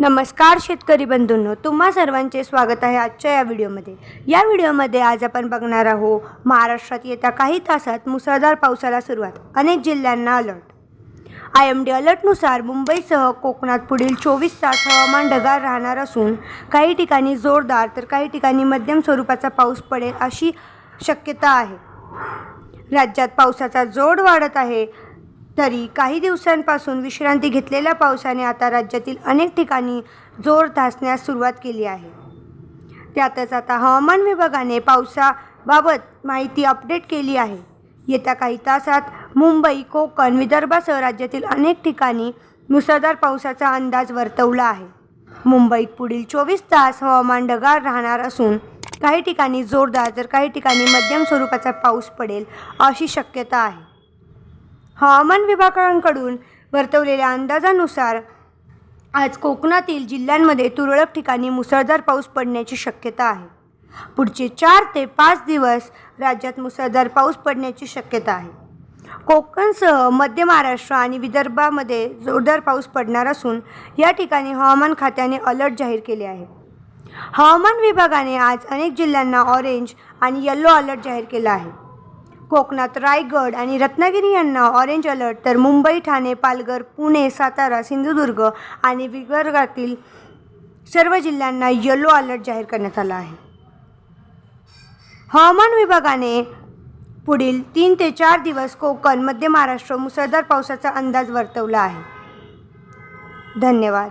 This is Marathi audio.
नमस्कार शेतकरी बंधूंनो तुम्हा सर्वांचे स्वागत आहे आजच्या या व्हिडिओमध्ये. या व्हिडिओमध्ये आज आपण बघणार आहोत महाराष्ट्रात येत्या काही तासात मुसळधार पावसाला सुरुवात अनेक जिल्ह्यांना अलर्ट आय एम डी अलर्टनुसार मुंबईसह कोकणात पुढील चोवीस तास हवामान ढगाळ राहणार असून काही ठिकाणी जोरदार तर काही ठिकाणी मध्यम स्वरूपाचा पाऊस पडेल अशी शक्यता आहे. राज्यात पावसाचा जोड वाढत आहे. तरी काही दिवसांपासून विश्रांती घेतलेल्या पावसाने आता राज्यातील अनेक ठिकाणी जोर धासण्यास सुरुवात केली आहे. त्यातच आता हवामान विभागाने पावसाबाबत माहिती अपडेट केली आहे. येत्या काही तासात मुंबई कोकण विदर्भासह राज्यातील अनेक ठिकाणी मुसळधार पावसाचा अंदाज वर्तवला आहे. मुंबईत पुढील चोवीस तास हवामान ढगाळ राहणार असून काही ठिकाणी जोरदार तर काही ठिकाणी मध्यम स्वरूपाचा पाऊस पडेल अशी शक्यता आहे. हवामान विभागाकडून वर्तवलेल्या अंदाजानुसार आज कोकणातील जिल्ह्यांमध्ये तुरळक ठिकाणी मुसळधार पाऊस पडण्याची शक्यता आहे. पुढचे चार ते पाच दिवस राज्यात मुसळधार पाऊस पडण्याची शक्यता आहे. कोकणसह मध्य महाराष्ट्र आणि विदर्भामध्ये जोरदार पाऊस पडणार असून या ठिकाणी हवामान खात्याने अलर्ट जाहीर केले आहे. हवामान विभागाने आज अनेक जिल्ह्यांना ऑरेंज आणि येल्लो अलर्ट जाहीर केला आहे. कोकणात रायगड आणि रत्नागिरी यांना ऑरेंज अलर्ट तर मुंबई ठाणे पालघर पुणे सातारा सिंधुदुर्ग आणि विदर्भातील सर्व जिल्ह्यांना येलो अलर्ट जाहीर करण्यात आला आहे. हवामान विभागाने पुढील तीन ते चार दिवस कोकण मध्य महाराष्ट्र मुसळधार पावसाचा अंदाज वर्तवला आहे. धन्यवाद.